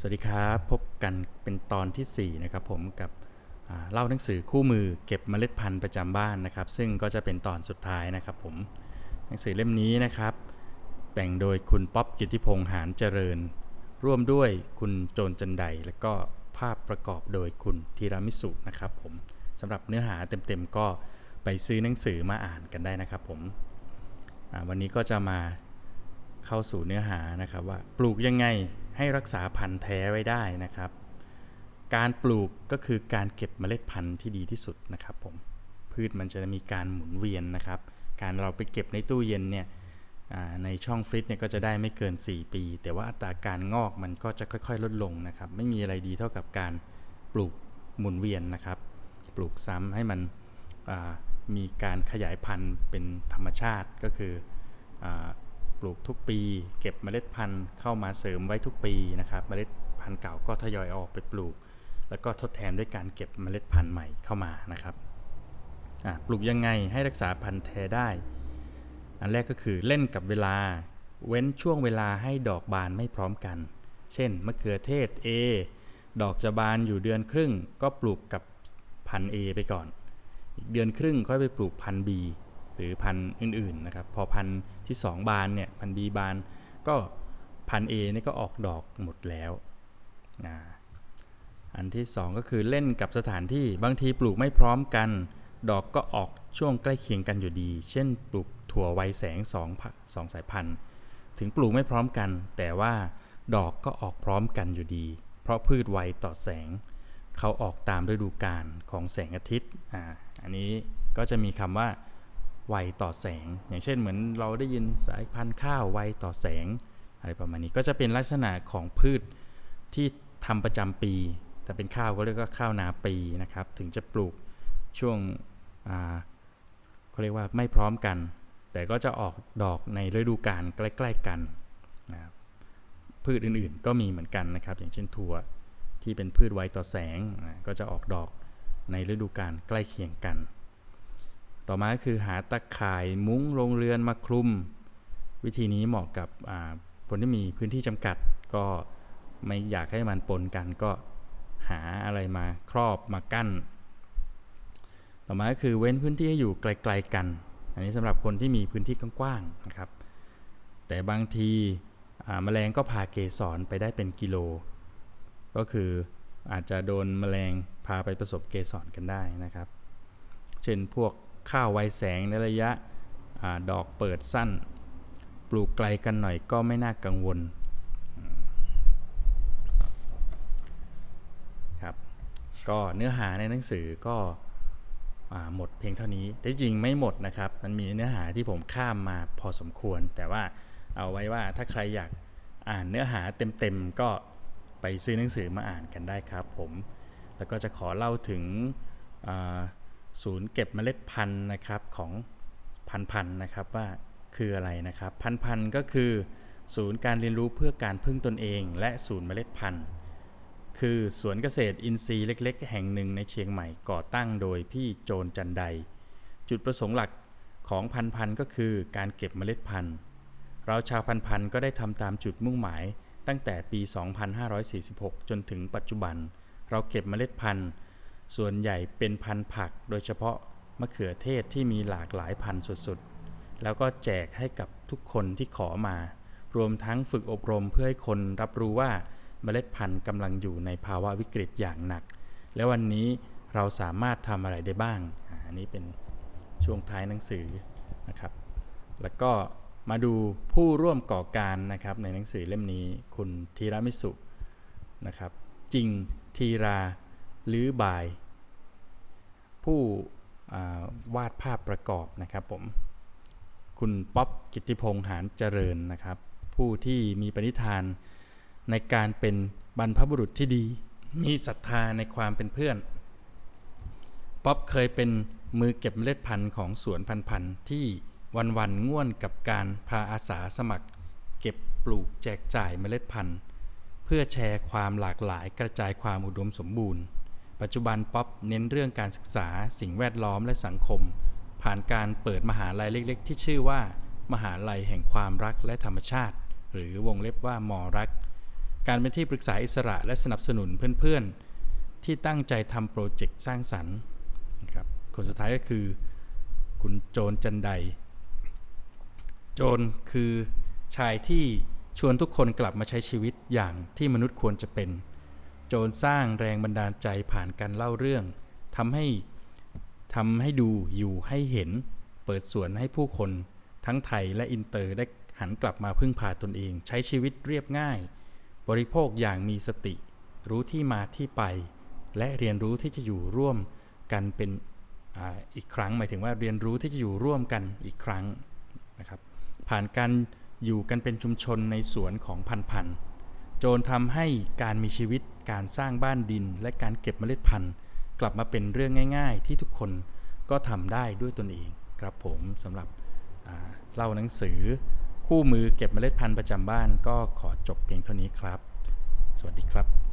สวัสดีครับ พบกันเป็นตอนทีสี่ 4 นะครับผมกับเล่าหนังสือคู่มือเก็บเมล็ดพันธุ์ประจำบ้านนะครับ ซึ่งก็จะเป็นตอนสุดท้ายนะครับผมหนังสือเล่มนี้นะครับ แต่งโดยคุณป๊อปกิติพงษ์หานเจริญ ร่วมด้วยคุณโจนจันไดและก็ภาพประกอบโดยคุณธีรามิสุนะครับผมสำหรับเนื้อหาเต็มๆก็ไปซื้อหนังสือมาอ่านกันได้นะครับผมวันนี้ก็จะมา เข้าสู่เนื้อหานะครับว่าปลูกยังไงให้รักษาพันธุ์แท้ไว้ได้นะครับ การปลูกก็คือการเก็บเมล็ดพันธุ์ที่ดีที่สุดนะครับผมพืชมันจะมีการหมุนเวียนนะครับ การเราไปเก็บในตู้เย็นเนี่ยในช่องฟรีซเนี่ยก็จะได้ไม่เกิน 4 ปี แต่ว่าอัตราการงอกมันก็จะค่อยๆ ลดลงนะครับ ไม่มีอะไรดีเท่ากับการปลูกหมุนเวียนนะครับ ปลูกซ้ำให้มันมีการขยายพันธุ์เป็นธรรมชาติก็คืออ ปลูกทุกปี เก็บเมล็ดพันธุ์เข้ามาเสริมไว้ทุกปีนะครับ เมล็ดพันธุ์เก่าก็ทยอยออกไปปลูก แล้วก็ทดแทนด้วยการเก็บเมล็ดพันธุ์ใหม่เข้ามานะครับปลูกยังไงให้รักษาพันธุ์แท้ได้ อันแรกก็คือเล่นกับเวลา เว้นช่วงเวลาให้ดอกบานไม่พร้อมกัน เช่น มะเขือเทศ A ดอกจะบานอยู่เดือนครึ่ง ก็ปลูกกับพันธุ์ A ไปก่อน อีกเดือนครึ่งค่อยไปปลูกพันธุ์ B หรือพันอื่นๆนะครับ พอพันที่ 2 บานเนี่ยพันธุ์ B บานก็พันธุ์ A นี่ก็ออกดอกหมดแล้วอันที่ 2 ก็คือเล่นกับสถานที่บางทีปลูกไม่พร้อมกัน ดอกก็ออกช่วงใกล้เคียงกันอยู่ดี เช่น ปลูกถั่วไวแสงสองสองสายพันธุ์ ถึงปลูกไม่พร้อมกัน แต่ว่าดอกก็ออกพร้อมกันอยู่ดี เพราะพืชไวต่อแสง เขาออกตามฤดูกาลของแสงอาทิตย์อ่าอันนี้ก็จะมีคำว่า ไวต่อแสง อย่างเช่นเหมือนเราได้ยินสายพันธุ์ข้าวไวต่อแสง อะไรประมาณนี้ก็จะเป็นลักษณะของพืชที่ทำประจำปี แต่เป็นข้าวก็เรียกว่าข้าวนาปีนะครับ ถึงจะปลูกช่วงเขาเรียกว่าไม่พร้อมกัน แต่ก็จะออกดอกในฤดูกาลใกล้ ๆกันนะครับพืชอื่นๆก็มีเหมือนกันนะครับ อย่างเช่นถั่วที่เป็นพืชไวต่อแสงก็จะออกดอกในฤดูกาลใกล้เคียงกัน ต่อมาคือหาตะข่ายมุ้งโรงเรือนมาคลุม วิธีนี้เหมาะกับคนที่มีพื้นที่จำกัด ก็ไม่อยากให้มันปนกันก็หาอะไรมาครอบมากั้น ต่อมาก็คือเว้นพื้นที่ให้อยู่ไกลๆกัน อันนี้สำหรับคนที่มีพื้นที่กว้างๆนะครับ แต่บางทีแมลงก็พาเกสรไปได้เป็นกิโล ก็คืออาจจะโดนแมลงพาไปประสบเกสรกันได้นะครับ เช่นพวก ข้าวไวแสงในระยะอดอกเปิดสั้น ปลูกไกลกันหน่อยก็ไม่น่ากังวลครับก็เนื้อหาในหนังสือก็อหมดเพียงเท่านี้ แต่จริงไม่หมดนะครับ มันมีเนื้อหาที่ผมข้ามมาพอสมควร แต่ว่าเอาไว้ว่าถ้าใครอยากอ่านเนื้อหาเต็มๆก็ไปซื้อหนังสือมาอ่านกันได้ครับผม แล้วก็จะขอเล่าถึงอ่า ศูนย์เก็บเมล็ดพันธุ์นะครับของพันพันนะครับว่าคืออะไรนะครับ พันพันก็คือ ศูนย์การเรียนรู้เพื่อการพึ่งตนเอง และศูนย์เมล็ดพันธุ์ คือสวนเกษตรอินทรีย์เล็ก ๆ แห่งหนึ่งในเชียงใหม่ก่อตั้งโดยพี่โจนจันไดจุดประสงค์หลักของพันพันก็คือการเก็บเมล็ดพันธุ์ เราชาวพันพันก็ได้ทำตามจุดมุ่งหมายตั้งแต่ปี 2546 จนถึงปัจจุบัน เราเก็บเมล็ดพันธุ์ ส่วนใหญ่เป็นพันธุ์ผักโดยเฉพาะมะเขือเทศที่มีหลากหลายพันธุ์สุดๆ แล้วก็แจกให้กับทุกคนที่ขอมา รวมทั้งฝึกอบรมเพื่อให้คนรับรู้ว่าเมล็ดพันธุ์กำลังอยู่ในภาวะวิกฤตอย่างหนัก และวันนี้เราสามารถทำอะไรได้บ้าง อันนี้เป็นช่วงท้ายหนังสือนะครับ แล้วก็มาดูผู้ร่วมก่อการนะครับในหนังสือเล่มนี้คุณธีรามิสุนะครับ จริงทีรา ลือบาย ผู้วาดภาพประกอบนะครับผมคุณป๊อปกิติพงษ์หานเจริญนะครับ ผู้ที่มีปณิธานในการเป็นบรรพบุรุษที่ดี มีศรัทธาในความเป็นเพื่อน ป๊อปเคยเป็นมือเก็บเมล็ดพันธุ์ของสวนพันพันธุ์ที่วันๆง่วนกับการพาอาสาสมัคร เก็บปลูกแจกจ่ายเมล็ดพันธุ์ เพื่อแชร์ความหลากหลายกระจายความอุดมสมบูรณ์ ปัจจุบันป๊อปเน้นเรื่องการศึกษาสิ่งแวดล้อมและสังคม ผ่านการเปิดมหาลัยเล็ก ๆ ที่ชื่อว่า มหาลัยแห่งความรักและธรรมชาติ หรือวงเล็บว่ามอรัก การเป็นที่ปรึกษาอิสระและสนับสนุนเพื่อนๆ ที่ตั้งใจทำโปรเจกต์สร้างสรรค์นะครับคนสุดท้ายก็คือ คุณโจนจันได โจนคือชายที่ชวนทุกคนกลับมาใช้ชีวิตอย่างที่มนุษย์ควรจะเป็น โจนสร้างแรงบันดาลใจผ่านการเล่าเรื่องทำให้ทำให้ดูอยู่ให้เห็น เปิดสวนให้ผู้คน ทั้งไทยและอินเตอร์ได้หันกลับมาพึ่งพาตนเอง ใช้ชีวิตเรียบง่าย บริโภคอย่างมีสติ รู้ที่มาที่ไป และเรียนรู้ที่จะอยู่ร่วมกันเป็นออีกครั้ง หมายถึงว่าเรียนรู้ที่จะอยู่ร่วมกันอีกครั้งนะครับผ่านการอยู่กันเป็นชุมชนในสวนของพันพันธุ์โจนทำให้การมีชีวิต การสร้างบ้านดินและการเก็บเมล็ดพันธุ์ กลับมาเป็นเรื่องง่าย ๆ ที่ทุกคนก็ทำได้ด้วยตนเองครับผมสำหรับเล่าหนังสือ คู่มือเก็บเมล็ดพันธุ์ประจำบ้านก็ขอจบเพียงเท่านี้ครับ สวัสดีครับ